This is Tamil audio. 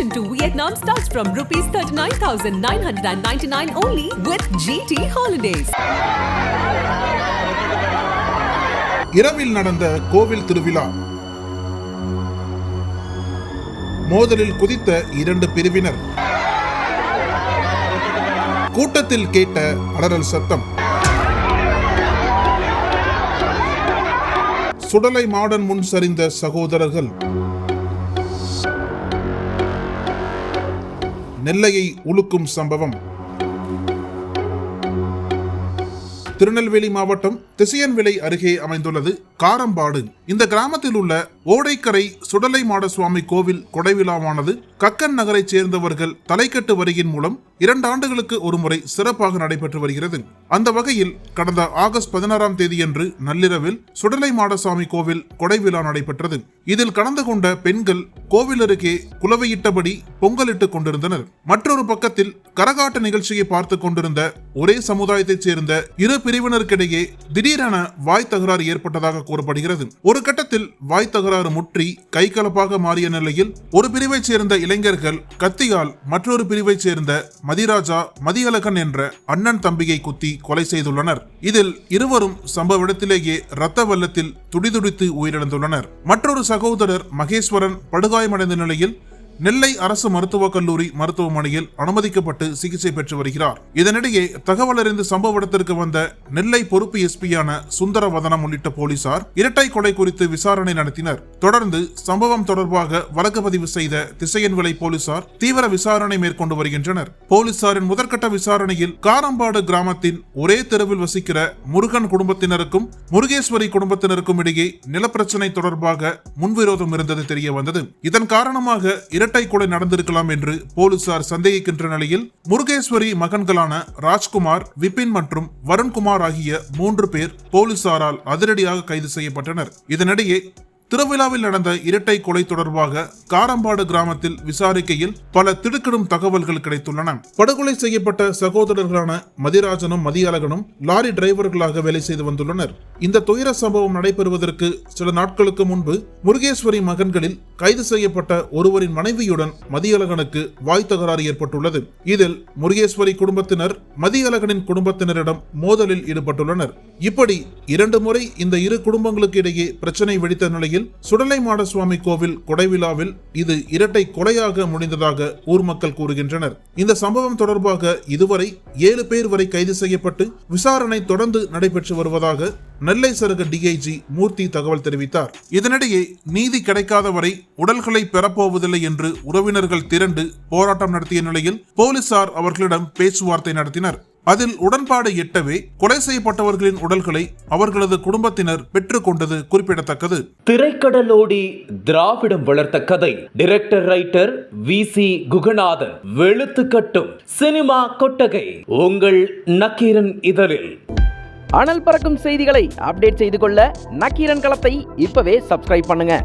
Admission to Vietnam starts from rupees 39,999 only with GT Holidays. இரவில் நடந்த கோவில் திருவிழா. மோதலில் குதித்த இரண்டு பிரிவினர். கூட்டத்தில் கேட்ட அலறல் சத்தம். சுடலை மாடன் முன் சரிந்த சகோதரர்கள். நெல்லையை உலுக்கும் சம்பவம். திருநெல்வேலி மாவட்டம் திசையன்விலை அருகே அமைந்துள்ளது காரம்பாடு. இந்த கிராமத்தில் உள்ள ஓடைக்கரை சுடலை மாடசுவாமி கோவில் கொடைவிழாவானது கக்கன் நகரைச் சேர்ந்தவர்கள் தலைக்கட்டு வரியின் மூலம் இரண்டு ஆண்டுகளுக்கு ஒருமுறை சிறப்பாக நடைபெற்று வருகிறது. அந்த வகையில் கடந்த ஆகஸ்ட் பதினாறாம் தேதியன்று நள்ளிரவில் சுடலை மாடசாமி கோவில் கொடைவிழா நடைபெற்றது. இதில் கலந்து கொண்ட பெண்கள் கோவில் அருகே குலவையிட்டபடி பொங்கலிட்டுக் கொண்டிருந்தனர். மற்றொரு பக்கத்தில் கரகாட்ட நிகழ்ச்சியை பார்த்து கொண்டிருந்த ஒரே சமுதாயத்தைச் சேர்ந்த இரு பிரிவினருக்கிடையே திடீரென வாய் தகராறு ஏற்பட்டதாக கூறப்படுகிறது. ஒரு கட்டத்தில் வாய் தகராறு முற்றி கைகலப்பாக மாறிய நிலையில் ஒரு பிரிவைச் சேர்ந்த இளைஞர்கள் கத்தியால் மற்றொரு பிரிவைச் சேர்ந்த மதிராஜா மதியழகன் என்ற அண்ணன் தம்பியை குத்தி கொலை செய்துள்ளனர். இதில் இருவரும் சம்பவ இடத்திலேயே இரத்த வெள்ளத்தில் துடிதுடித்து உயிரிழந்துள்ளனர். மற்றொரு சகோதரர் மகேஸ்வரன் படுகாயமடைந்த நிலையில் நெல்லை அரசு மருத்துவக் கல்லூரி மருத்துவமனையில் அனுமதிக்கப்பட்டு சிகிச்சை பெற்று வருகிறார். இதனிடையே தகவல் அறிந்து சம்பவ இடத்திற்கு வந்த நெல்லை பொறுப்பு எஸ்பியான சுந்தரவதனம் உள்ளிட்ட போலீசார் இரட்டை கொலை குறித்து விசாரணை நடத்தினர். தொடர்ந்து சம்பவம் தொடர்பாக வழக்கு பதிவு செய்த திசையன்விளை போலீசார் தீவிர விசாரணை மேற்கொண்டு வருகின்றனர். போலீசாரின் முதற்கட்ட விசாரணையில் காரம்பாடு கிராமத்தின் ஒரே தெருவில் வசிக்கிற முருகன் குடும்பத்தினருக்கும் முருகேஸ்வரி குடும்பத்தினருக்கும் இடையே நிலப்பிரச்சனை தொடர்பாக முன்விரோதம் இருந்தது தெரிய வந்தது இதன் காரணமாக இரட்டை கொலை நடந்திருக்கலாம் என்று போலீசார் சந்தேகிக்கின்ற நிலையில் முருகேஸ்வரி மகன்களான ராஜ்குமார் விபின் மற்றும் வருண்குமார் ஆகிய மூன்று பேர் போலீசாரால் அதிரடியாக கைது செய்யப்பட்டனர். இதனிடையே திருவிழாவில் நடந்த இரட்டை கொலை தொடர்பாக காரம்பாடு கிராமத்தில் விசாரிக்கையில் பல திடுக்கிடும் தகவல்கள் கிடைத்துள்ளன. படுகொலை செய்யப்பட்ட சகோதரர்களான மதிராஜனும் மதியழகனும் லாரி டிரைவர்களாக வேலை செய்து வந்துள்ளனர். இந்த துயர சம்பவம் நடைபெறுவதற்கு சில நாட்களுக்கு முன்பு முருகேஸ்வரி மகன்களில் கைது செய்யப்பட்ட ஒருவரின் மனைவியுடன் மதியழகனுக்கு வாய் தகராறு ஏற்பட்டுள்ளது. இதில் முருகேஸ்வரி குடும்பத்தினர் மதியழகனின் குடும்பத்தினரிடம் மோதலில் ஈடுபட்டுள்ளனர். இப்படி இரண்டு முறை இந்த இரு குடும்பங்களுக்கு இடையே பிரச்சனை வெடித்த நிலையில் சுடலை மாடசுவாமி கோவில் கொடைவிழாவில் இது இரட்டை கொலையாக முடிந்ததாக ஊர் மக்கள் கூறுகின்றனர். இந்த சம்பவம் தொடர்பாக இதுவரை ஏழு பேர் வரை கைது செய்யப்பட்டு விசாரணை தொடர்ந்து நடைபெற்று வருவதாக நெல்லை சருக டிஐஜி மூர்த்தி தகவல் தெரிவித்தார். இதனிடையே நீதி கிடைக்காத வரை உடல்களை பெறப்போவதில்லை என்று உறவினர்கள் திரண்டு போராட்டம் நடத்திய நிலையில் போலீசார் அவர்களிடம் பேச்சுவார்த்தை நடத்தினர். அதில் உடன்பாடு எட்டவே கொலை செய்யப்பட்டவர்களின் உடல்களை அவர்களது குடும்பத்தினர் பெற்றுக்கொண்டது குறிப்பிடத்தக்கது. திரைக்கடலோடி திராவிடம் வளர்த்த கதை. Director writer V C Guganathan. வெளுத்து கட்டும் சினிமா கொட்டகை. உங்கள் நக்கீரன் இதழில். அனல் பறக்கும் செய்திகளை அப்டேட் செய்து கொள்ள நக்கீரன் களத்தை இப்பவே சப்ஸ்கிரைப் பண்ணுங்க.